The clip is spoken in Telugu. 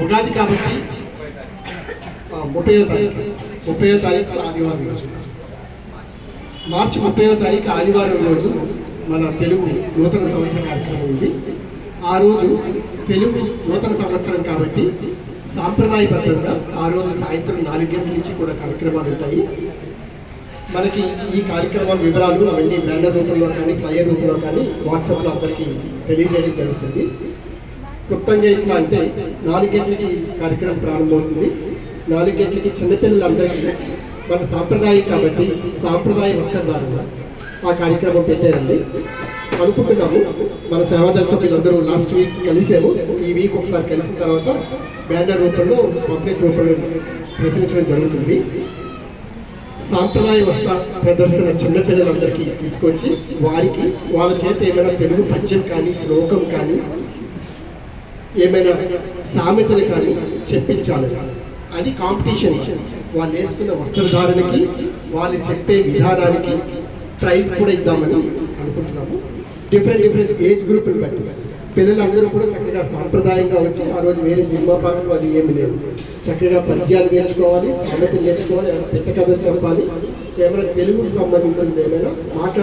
ఉగాది కాబట్టి ముప్పై ముప్పయో తారీఖు ముప్పయో తారీఖు ఆదివారం రోజు. మార్చి ముప్పయో తారీఖు ఆదివారం రోజు మన తెలుగు నూతన సంవత్సర కార్యక్రమం ఉంది. ఆ రోజు తెలుగు నూతన సంవత్సరం కాబట్టి సాంప్రదాయబద్ధంగా ఆ రోజు సాయంత్రం నాలుగు గంటల నుంచి కూడా కార్యక్రమాలు ఉంటాయి. మనకి ఈ కార్యక్రమాల వివరాలు అవన్నీ బ్యానర్ రూపంలో కానీ ఫ్లయర్ రూపంలో కానీ వాట్సాప్లో అందరికీ తెలియజేయడం జరుగుతుంది. క్లుప్తంగా ఎట్లా అంటే నాలుగు గంటలకి కార్యక్రమం ప్రారంభమవుతుంది. నాలుగు గంటలకి చిన్నపిల్లలందరికీ మన సాంప్రదాయం కాబట్టి సాంప్రదాయ వస్త్రధారణ ఆ కార్యక్రమం పెట్టారండి. అనుకుంటున్నాము మన సేవా దర్శకులందరూ లాస్ట్ వీక్ కలిసాము ఈ వీక్ ఒకసారి కలిసిన తర్వాత బ్యానర్ రూపంలో పాంప్లెట్ రూపంలో ప్రచురించడం జరుగుతుంది. సాంప్రదాయ వస్త్ర ప్రదర్శన చిన్నపిల్లలందరికీ తీసుకొచ్చి వారికి వాళ్ళ చేత ఏమైనా తెలుగు పద్యం కానీ శ్లోకం కానీ ఏమైనా సామెతలు కానీ చెప్పించాలి. అది కాంపిటీషన్ వాళ్ళు వేసుకున్న వస్త్రధారణకి వాళ్ళు చెప్పే విధానానికి ప్రైజ్ కూడా ఇద్దామని అనుకుంటున్నాము. డిఫరెంట్ డిఫరెంట్ ఏజ్ గ్రూప్ని బట్టి. పిల్లలందరూ కూడా చక్కగా సాంప్రదాయంగా వచ్చి ఆ రోజు వేరే సినిమా పాటలు అది ఏమి లేదు. చక్కగా పద్యాలు నేర్చుకోవాలి సామెతలు నేర్చుకోవాలి ఏమైనా పెద్ద కథలు చెప్పాలి. ఏమైనా తెలుగుకు సంబంధించింది ఏమైనా మాట్లాడాలి